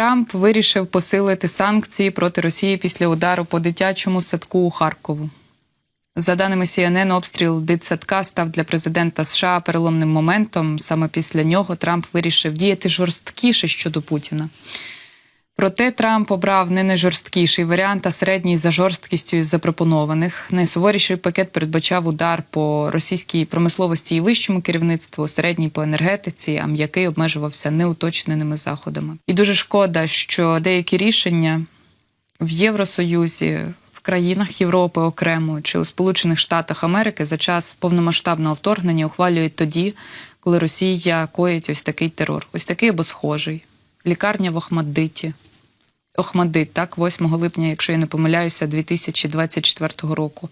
Трамп вирішив посилити санкції проти Росії після удару по дитячому садку у Харкову. За даними CNN, обстріл дитсадка став для президента США переломним моментом. Саме після нього Трамп вирішив діяти жорсткіше щодо Путіна. Проте Трамп обрав не найжорсткіший варіант, а середній за жорсткістю із запропонованих. Найсуворіший пакет передбачав удар по російській промисловості і вищому керівництву, середній по енергетиці, а м'який обмежувався неуточненими заходами. І дуже шкода, що деякі рішення в Євросоюзі, в країнах Європи окремо чи у Сполучених Штатах Америки за час повномасштабного вторгнення ухвалюють тоді, коли Росія коїть ось такий терор, ось такий або схожий. Лікарня в Охмадиті. Охмадит, так, 8 липня, якщо я не помиляюся, 2024 року.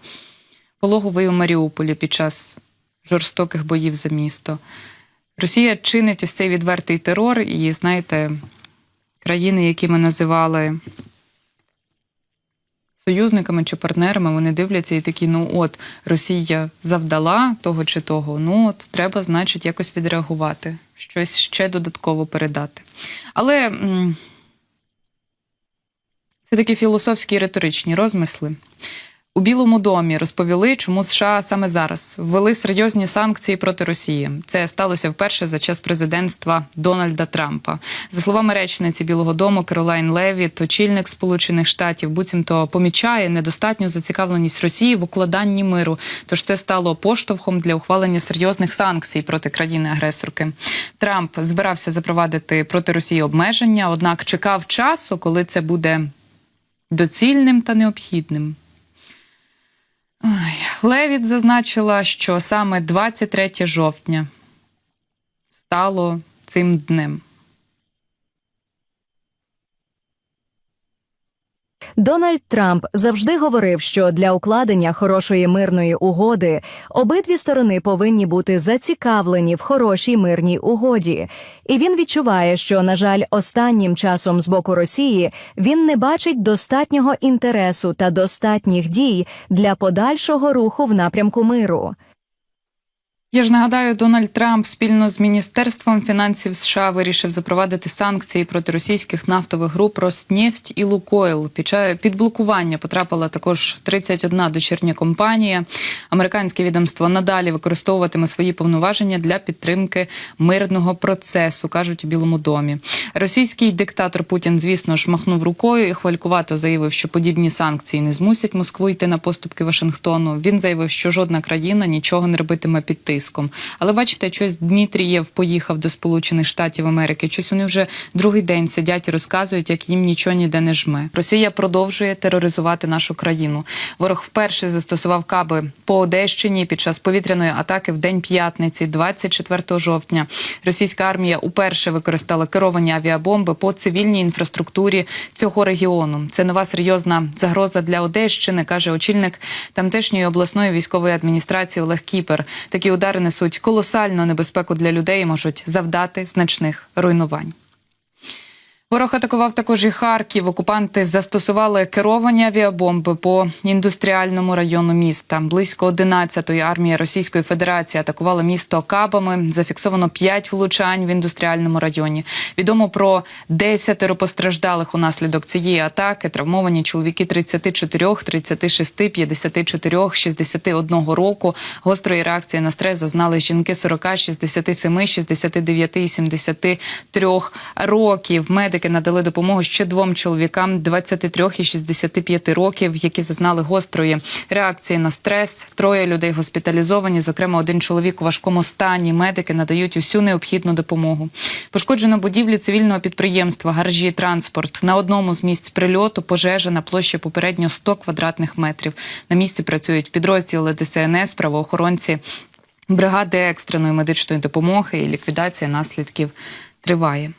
Пологовий у Маріуполі під час жорстоких боїв за місто. Росія чинить ось цей відвертий терор, і знаєте, країни, які ми називали союзниками чи партнерами, вони дивляться і такі: ну от Росія завдала того чи того. Ну от треба, значить, якось відреагувати, щось ще додатково передати. Але це такі філософські і риторичні розмисли. У Білому домі розповіли, чому США саме зараз ввели серйозні санкції проти Росії. Це сталося вперше за час президентства Дональда Трампа. За словами речниці Білого Дому Керолайн Левіт, очільник Сполучених Штатів буцімто помічає недостатню зацікавленість Росії в укладанні миру. Тож це стало поштовхом для ухвалення серйозних санкцій проти країни-агресорки. Трамп збирався запровадити проти Росії обмеження, однак чекав часу, коли це буде доцільним та необхідним. Ой, Левіт зазначила, що саме 23 жовтня стало цим днем. Дональд Трамп завжди говорив, що для укладення хорошої мирної угоди обидві сторони повинні бути зацікавлені в хорошій мирній угоді. І він відчуває, що, на жаль, останнім часом з боку Росії він не бачить достатнього інтересу та достатніх дій для подальшого руху в напрямку миру. Я ж нагадаю, Дональд Трамп спільно з Міністерством фінансів США вирішив запровадити санкції проти російських нафтових груп Роснефть і Лукойл. Під блокування потрапила також 31 дочірня компанія. Американське відомство надалі використовуватиме свої повноваження для підтримки мирного процесу, кажуть у Білому домі. Російський диктатор Путін, звісно ж, махнув рукою і хвалькувато заявив, що подібні санкції не змусять Москву йти на поступки Вашингтону. Він заявив, що жодна країна нічого не робитиме під тиском. Але бачите, щось Дмитрієв поїхав до Сполучених Штатів Америки. Щось вони вже другий день сидять і розказують, як їм нічого ніде не жме. Росія продовжує тероризувати нашу країну. Ворог вперше застосував каби по Одещині під час повітряної атаки в день п'ятниці, 24 жовтня. Російська армія уперше використала керовані авіабомби по цивільній інфраструктурі цього регіону. Це нова серйозна загроза для Одещини, каже очільник тамтешньої обласної військової адміністрації Олег Кіпер. Такі удари несуть колосальну небезпеку для людей і можуть завдати значних руйнувань. Ворог атакував також і Харків. Окупанти застосували керовані авіабомби по індустріальному району міста. Близько 11-ї армія Російської Федерації атакувала місто кабами. Зафіксовано 5 влучань в індустріальному районі. Відомо про 10 постраждалих унаслідок цієї атаки. Травмовані чоловіки 34, 36, 54, 61 року. Гострої реакції на стрес зазнали жінки 40, 67, 69 і 73 років. Медики надали допомогу ще двом чоловікам 23 і 65 років, які зазнали гострої реакції на стрес. Троє людей госпіталізовані. Зокрема, один чоловік у важкому стані. Медики надають усю необхідну допомогу. Пошкоджено будівлі цивільного підприємства, гаражі, транспорт. На одному з місць прильоту пожежа на площі попередньо 100 квадратних метрів. На місці працюють підрозділи ДСНС, правоохоронці, бригади екстреної медичної допомоги і ліквідація наслідків триває.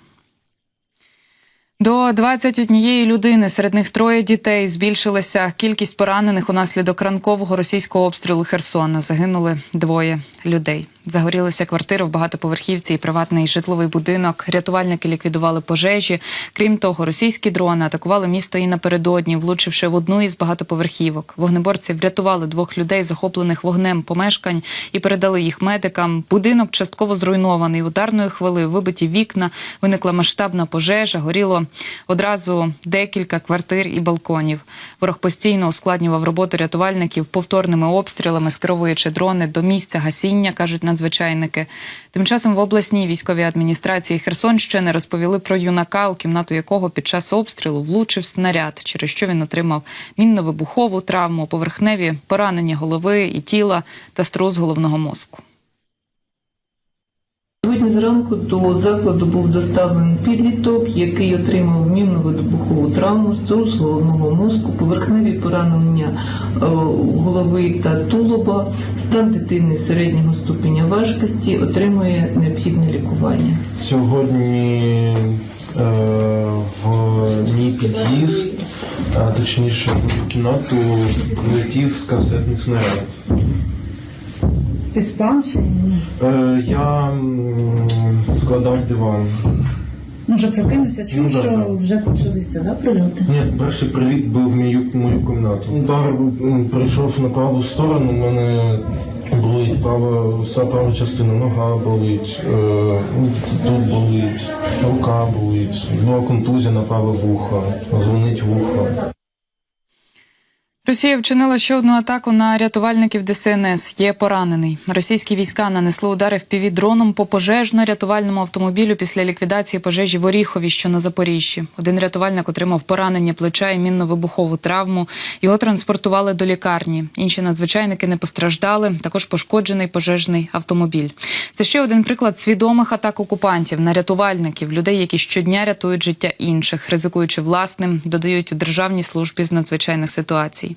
До 21 людини, серед них троє дітей, збільшилася кількість поранених унаслідок ранкового російського обстрілу Херсона. Загинули двоє людей. Загорілися квартири в багатоповерхівці і приватний житловий будинок. Рятувальники ліквідували пожежі. Крім того, російські дрони атакували місто і напередодні, влучивши в одну із багатоповерхівок. Вогнеборці врятували двох людей, захоплених вогнем помешкань, і передали їх медикам. Будинок частково зруйнований. Ударною хвилею вибиті вікна. Виникла масштабна пожежа. Горіло одразу декілька квартир і балконів. Ворог постійно ускладнював роботу рятувальників повторними обстрілами, скеровуючи дрони до місця гасіння, кажуть надзвичайники. Тим часом в обласній військовій адміністрації Херсонщини розповіли про юнака, у кімнату якого під час обстрілу влучив снаряд, через що він отримав мінно-вибухову травму, поверхневі поранення голови і тіла та струс головного мозку. Сьогодні зранку до закладу був доставлений підліток, який отримав мінно-вибухову травму, струс головного мозку, поверхневі поранення е, голови та тулуба, стан дитини середнього ступеня важкості, отримує необхідне лікування. Сьогодні е, в мій під'їзд, а точніше в кімнату, прилетів скасетний снаряд. Ти спав чи ні? Е, я складав диван. Ну, вже прокинувся, чув, Ну, да, що да. вже почалися, да, прильоти? Ні, перший привіт був в мою, мою кімнату. Удар прийшов на праву сторону, у мене болить права, вся права частина, нога болить, е, тут болить, рука болить, була контузія на праве вухо, дзвонить вухо. Росія вчинила ще одну атаку на рятувальників ДСНС. Є поранений. Російські війська нанесли удари в півдроном по пожежно-рятувальному автомобілю після ліквідації пожежі в Оріхові, що на Запоріжжі. Один рятувальник отримав поранення плеча і мінно-вибухову травму. Його транспортували до лікарні. Інші надзвичайники не постраждали. Також пошкоджений пожежний автомобіль. Це ще один приклад свідомих атак окупантів на рятувальників, людей, які щодня рятують життя інших, ризикуючи власним, додають у державній службі з надзвичайних ситуацій.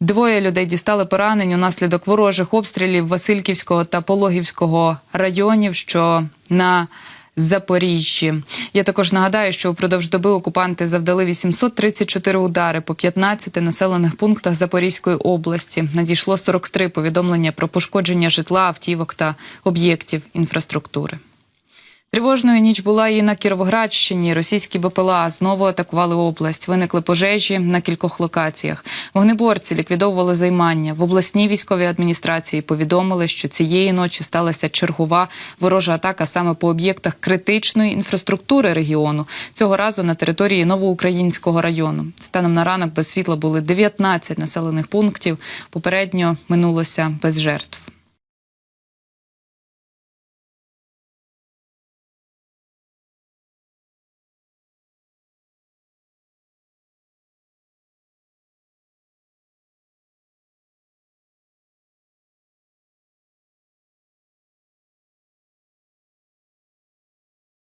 Двоє людей дістали поранень унаслідок ворожих обстрілів Васильківського та Пологівського районів, що на Запоріжжі. Я також нагадаю, що упродовж доби окупанти завдали 834 удари по 15 населених пунктах Запорізької області. Надійшло 43 повідомлення про пошкодження житла, автівок та об'єктів інфраструктури. Тривожною ніч була і на Кіровоградщині. Російські БПЛА знову атакували область. Виникли пожежі на кількох локаціях. Вогнеборці ліквідовували займання. В обласній військовій адміністрації повідомили, що цієї ночі сталася чергова ворожа атака саме по об'єктах критичної інфраструктури регіону. Цього разу на території Новоукраїнського району. Станом на ранок без світла були 19 населених пунктів. Попередньо минулося без жертв.